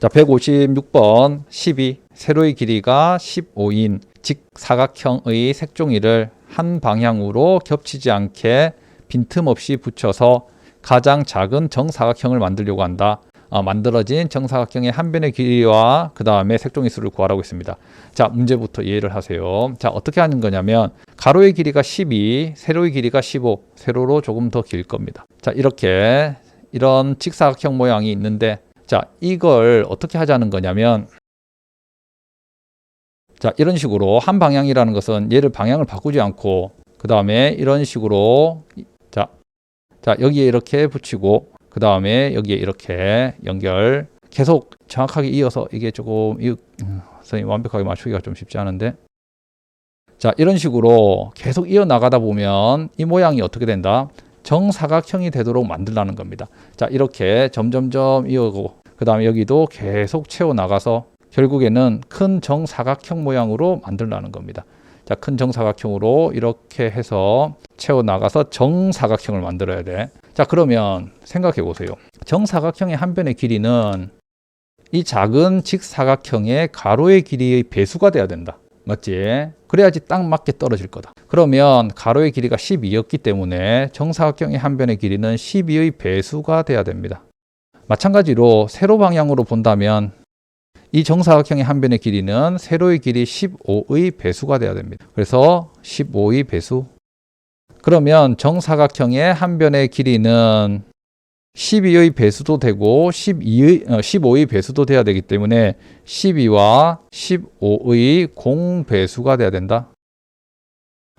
자, 156번 12 세로의 길이가 15인 직사각형의 색종이를 한 방향으로 겹치지 않게 빈틈없이 붙여서 가장 작은 정사각형을 만들려고 한다. 아, 만들어진 정사각형의 한 변의 길이와 그 다음에 색종이 수를 구하라고 했습니다. 자, 문제부터 이해를 하세요. 자, 어떻게 하는 거냐면 가로의 길이가 12, 세로의 길이가 15, 세로로 조금 더 길 겁니다. 자, 이렇게 이런 직사각형 모양이 있는데 자, 이걸 어떻게 하자는 거냐면 자, 이런 식으로 한 방향이라는 것은 얘를 방향을 바꾸지 않고 그 다음에 이런 식으로 자, 자, 여기에 이렇게 붙이고 그 다음에 여기에 이렇게 연결 계속 정확하게 이어서 이게 조금 이, 음, 선생님 완벽하게 맞추기가 좀 쉽지 않은데 자, 이런 식으로 계속 이어 나가다 보면 이 모양이 어떻게 된다? 정사각형이 되도록 만들라는 겁니다. 자, 이렇게 점점점 이어고 그 다음에 여기도 계속 채워 나가서 결국에는 큰 정사각형 모양으로 만들라는 겁니다. 자, 큰 정사각형으로 이렇게 해서 채워 나가서 정사각형을 만들어야 돼. 자, 그러면 생각해 보세요. 정사각형의 한 변의 길이는 이 작은 직사각형의 가로의 길이의 배수가 돼야 된다. 맞지? 그래야지 딱 맞게 떨어질 거다. 그러면 가로의 길이가 12였기 때문에 정사각형의 한 변의 길이는 12의 배수가 돼야 됩니다. 마찬가지로 세로 방향으로 본다면 이 정사각형의 한 변의 길이는 세로의 길이 15의 배수가 돼야 됩니다. 그래서 15의 배수. 그러면 정사각형의 한 변의 길이는 12의 배수도 되고 12의, 어, 15의 배수도 돼야 되기 때문에 12와 15의 공배수가 돼야 된다.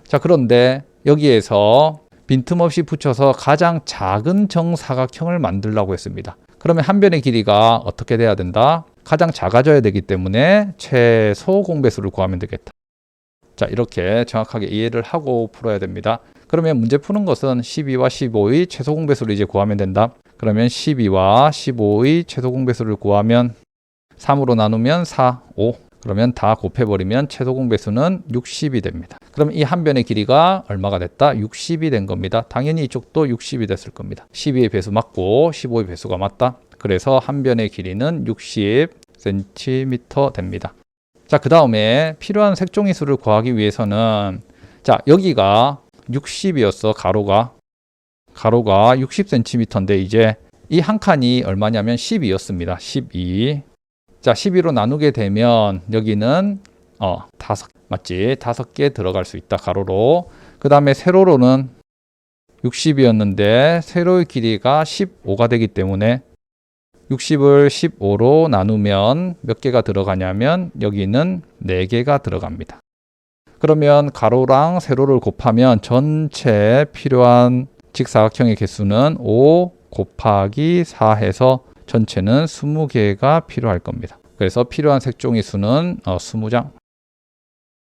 자, 그런데 여기에서 빈틈없이 붙여서 가장 작은 정사각형을 만들라고 했습니다. 그러면 한 변의 길이가 어떻게 돼야 된다? 가장 작아져야 되기 때문에 최소 공배수를 구하면 되겠다. 자, 이렇게 정확하게 이해를 하고 풀어야 됩니다. 그러면 문제 푸는 것은 12와 15의 최소 공배수를 이제 구하면 된다. 그러면 12와 15의 최소 공배수를 구하면 3으로 나누면 4, 5. 그러면 다 곱해버리면 최소 공배수는 60이 됩니다. 그럼 이 한 변의 길이가 얼마가 됐다? 60이 된 겁니다. 당연히 이쪽도 60이 됐을 겁니다. 12의 배수 맞고 15의 배수가 맞다. 그래서 한 변의 길이는 60cm 됩니다. 자, 그 다음에 필요한 색종이 수를 구하기 위해서는 자, 여기가 60이었어, 가로가. 가로가 60cm인데 이제 이 한 칸이 얼마냐면 12였습니다. 12. 자, 12로 나누게 되면 여기는 어, 다섯 맞지? 다섯 개 들어갈 수 있다. 가로로. 그다음에 세로로는 60이었는데 세로의 길이가 15가 되기 때문에 60을 15로 나누면 몇 개가 들어가냐면 여기는 4개가 들어갑니다. 그러면 가로랑 세로를 곱하면 전체 필요한 직사각형의 개수는 5 곱하기 4 해서 전체는 20개가 필요할 겁니다. 그래서 필요한 색종이 수는 어, 20장.